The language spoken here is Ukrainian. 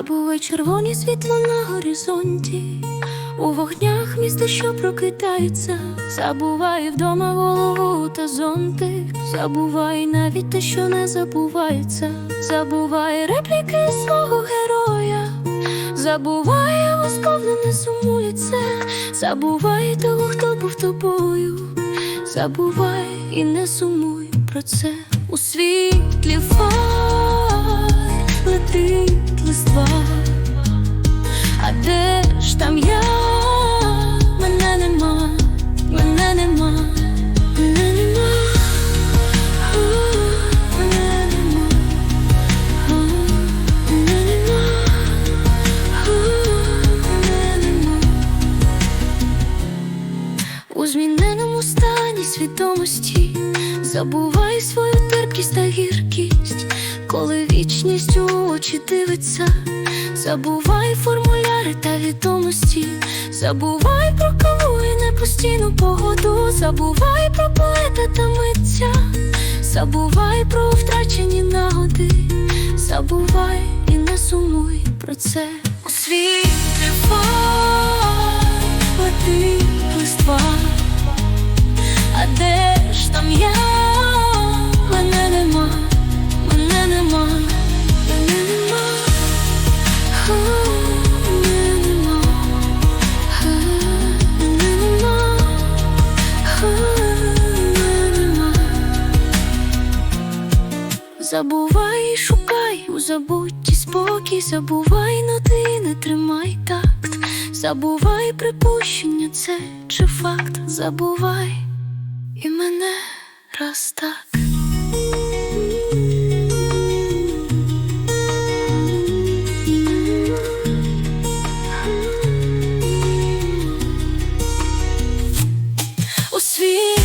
Забувай червоні світло на горизонті, у вогнях міста, що прокидається, забувай вдома голову та зонтик, забувай навіть те, що не забувається, забувай репліки свого героя, забувай восковно не сумує це, забувай того, хто був тобою, забувай і не сумуй про це. У світлі фар летить листва. У зміненому стані свідомості. Забувай свою терпкість та гіркість, коли вічність у очі дивиться, забувай формуляри та відомості, забувай про каву і непостійну погоду, забувай про поета та митця, забувай про втрачені нагоди, забувай і не сумуй про це. У фар летить забувай, шукай у забутті спокій, забувай, но ти не тримай такт, забувай припущення, це чи факт, забувай і мене раз так. У світ